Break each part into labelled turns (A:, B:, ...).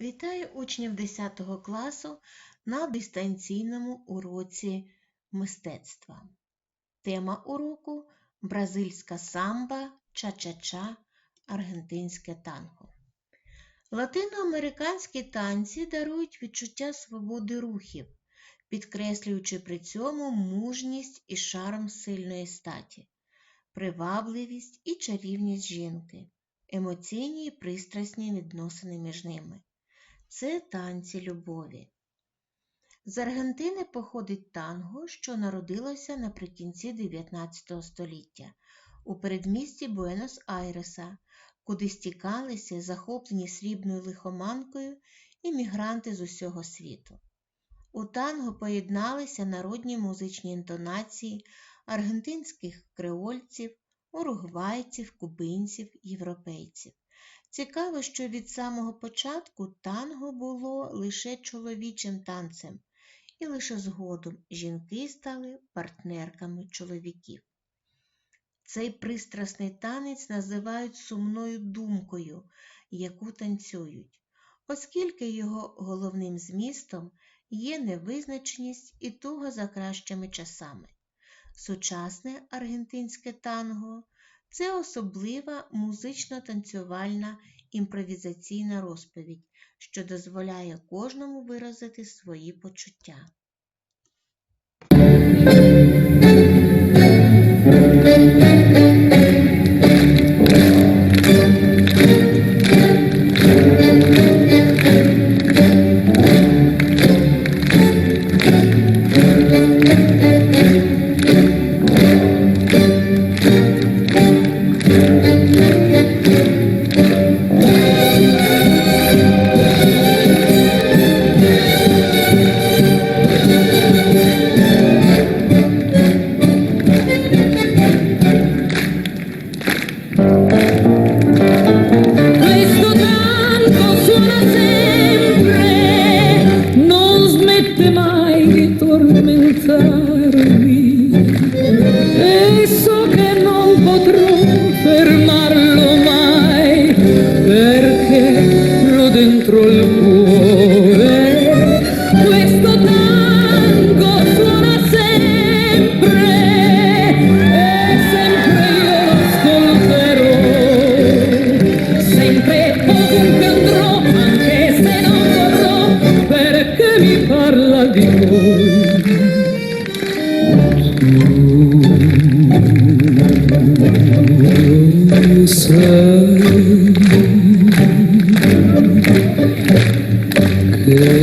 A: Вітаю учнів 10 класу на дистанційному уроці мистецтва. Тема уроку бразильська самба, ча-ча-ча, аргентинське танго. Латиноамериканські танці дарують відчуття свободи рухів, підкреслюючи при цьому мужність і шарм сильної статі, привабливість і чарівність жінки, емоційні і пристрасні відносини між ними. Це танці любові. З Аргентини походить танго, що народилося наприкінці 19 століття у передмісті Буенос-Айреса, куди стікалися захоплені срібною лихоманкою іммігранти з усього світу. У танго поєдналися народні музичні інтонації аргентинських креольців, уругвайців, кубинців, європейців. Цікаво, що від самого початку танго було лише чоловічим танцем, і лише згодом жінки стали партнерками чоловіків. Цей пристрасний танець називають сумною думкою, яку танцюють, оскільки його головним змістом є невизначеність і туга за кращими часами. Сучасне аргентинське танго це особлива музично-танцювальна імпровізаційна розповідь, що дозволяє кожному виразити свої почуття.
B: que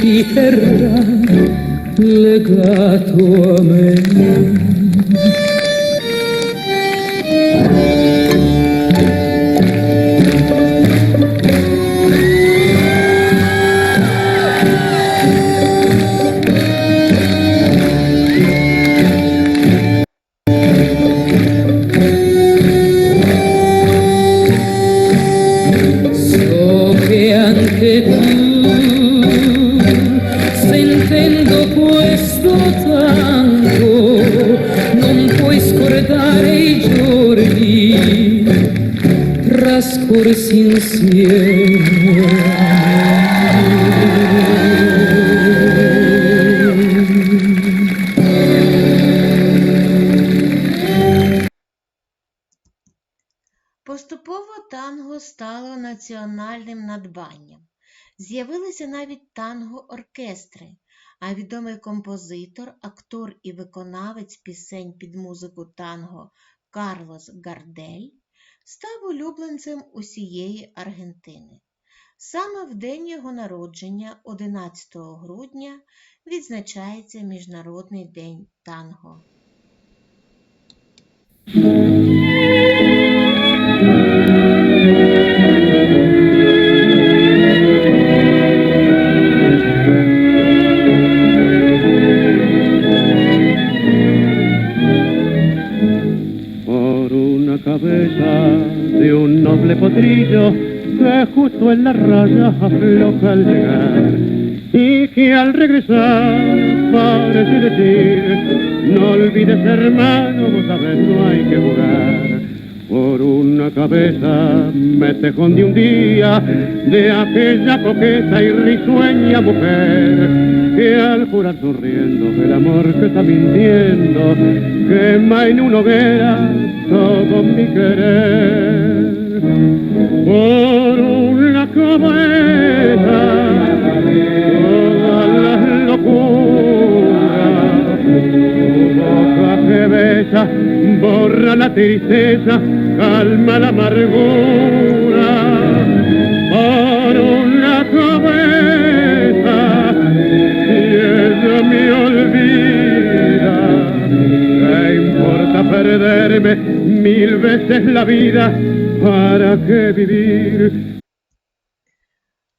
B: dijeran legato
A: стало національним надбанням. З'явилися навіть танго-оркестри, а відомий композитор, актор і виконавець пісень під музику танго Карлос Гардель став улюбленцем усієї Аргентини. Саме в день його народження, 11 грудня, відзначається Міжнародний день танго.
C: En la raya afloja al llegar y que al regresar parece decir no olvides hermano, vos sabes no hay que jugar. Por una cabeza me tejón de un día de aquella coqueta y risueña mujer que al jurar sonriendo el amor que está mintiendo quema en una hoguera todo mi querer. Por una cabeza todas las locuras tu boca que besa borra la tristeza, calma la amargura. Por una cabeza, y ella me olvida. ¿Qué importa perderme mil veces la vida? ¿Para qué vivir?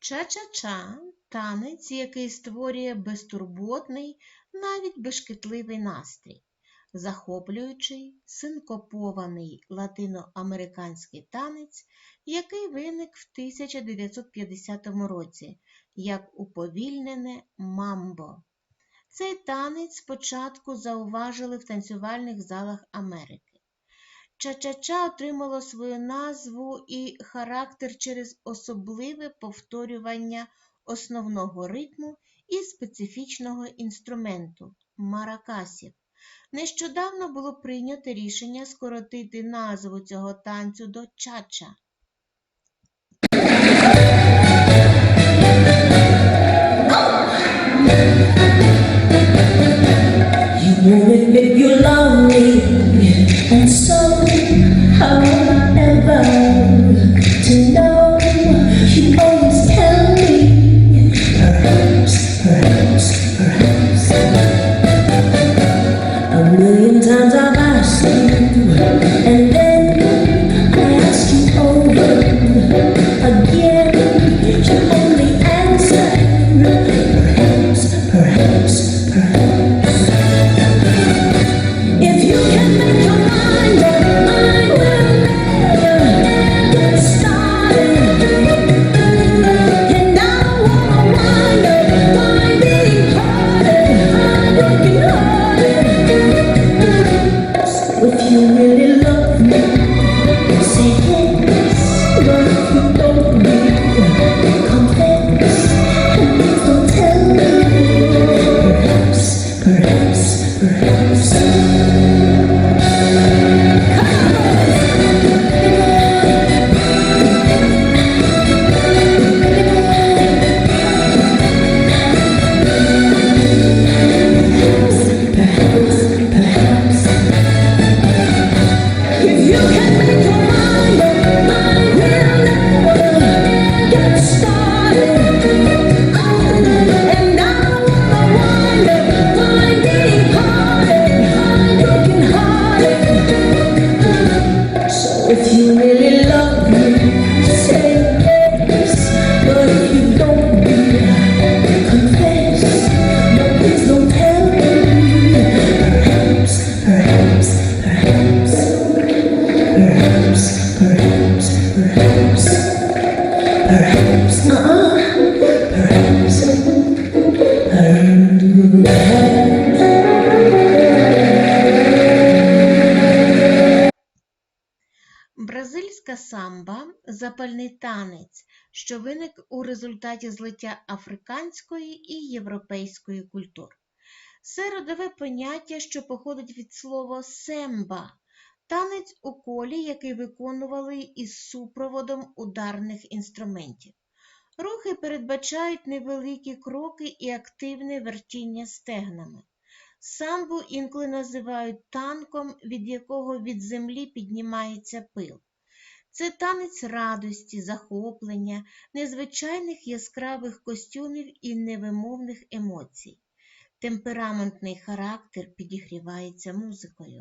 A: Ча-ча-ча танець, який створює безтурботний, навіть безшкітливий настрій, захоплюючий, синкопований латиноамериканський танець, який виник в 1950 році як уповільнене мамбо. Цей танець спочатку зауважили в танцювальних залах Америки. Ча-ча-ча отримало свою назву і характер через особливе повторювання основного ритму і специфічного інструменту маракасів. Нещодавно було прийнято рішення скоротити назву цього танцю до чача.
D: You won't admit you love me, and so however to know
A: Бразильська самба запальний танець, що виник у результаті злиття африканської і європейської культур. Це родове поняття, що походить від слова семба танець у колі, який виконували із супроводом ударних інструментів. Рухи передбачають невеликі кроки і активне вертіння стегнами. Самбу інколи називають танком, від якого від землі піднімається пил. Це танець радості, захоплення, незвичайних яскравих костюмів і невимовних емоцій. Темпераментний характер підігрівається музикою.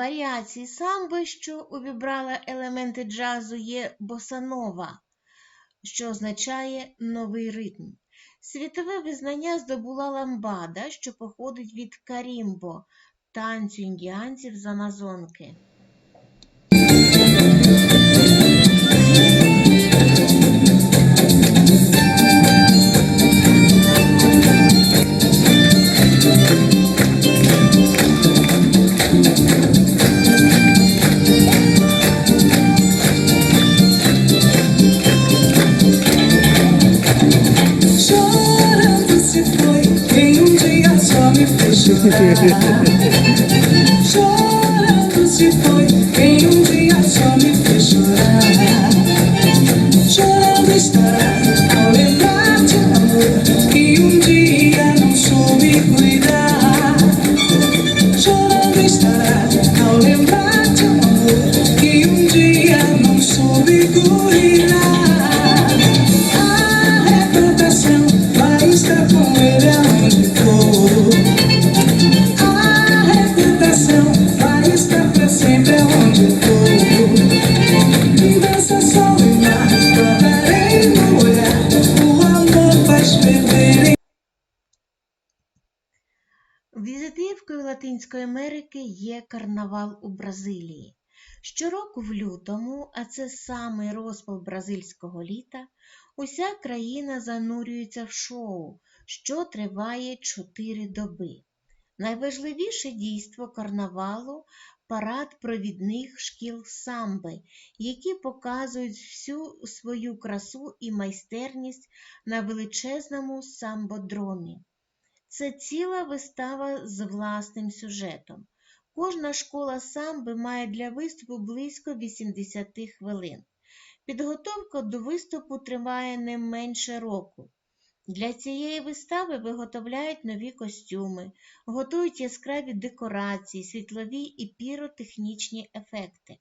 A: Варіацій самби, що увібрала елементи джазу, є босанова, що означає новий ритм. Світове визнання здобула ламбада, що походить від карімбо, танцю індіанців з Амазонки.
E: 谢谢，谢
A: 谢。Латинської Америки є карнавал у Бразилії. Щороку в лютому, а це самий розпал бразильського літа, уся країна занурюється в шоу, що триває 4 доби. Найважливіше дійство карнавалу парад провідних шкіл самби, які показують всю свою красу і майстерність на величезному самбодромі. Це ціла вистава з власним сюжетом. Кожна школа самби має для виступу близько 80 хвилин. Підготовка до виступу триває не менше року. Для цієї вистави виготовляють нові костюми, готують яскраві декорації, світлові і піротехнічні ефекти,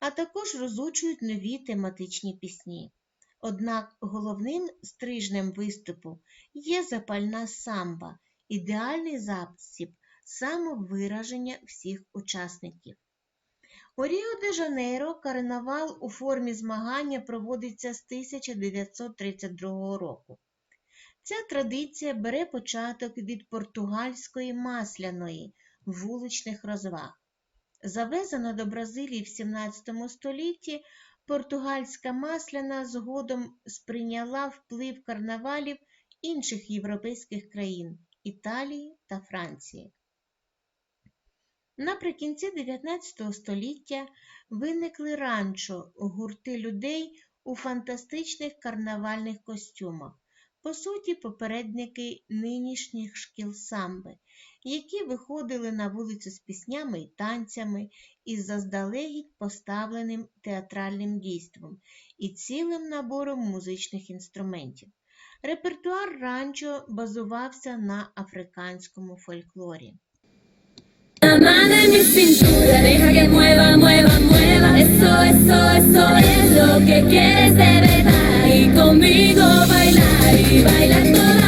A: а також розучують нові тематичні пісні. Однак головним стрижнем виступу є запальна самба, ідеальний засіб самовираження всіх учасників. У Ріо де Жанейро карнавал у формі змагання проводиться з 1932 року. Ця традиція бере початок від португальської масляної вуличних розваг.
F: Завезена до Бразилії в 17 столітті португальська масляна згодом сприйняла вплив карнавалів інших європейських країн, Італії та Франції. Наприкінці 19 століття виникли ранчо гурти людей у фантастичних карнавальних костюмах, по суті, попередники нинішніх шкіл самби, які виходили на вулицю з піснями і танцями із заздалегідь поставленим театральним дійством і цілим набором музичних інструментів. Репертуар ранчо базувався на африканському фольклорі.
G: que quieres de verdad y conmigo bailar y bailar
F: todo.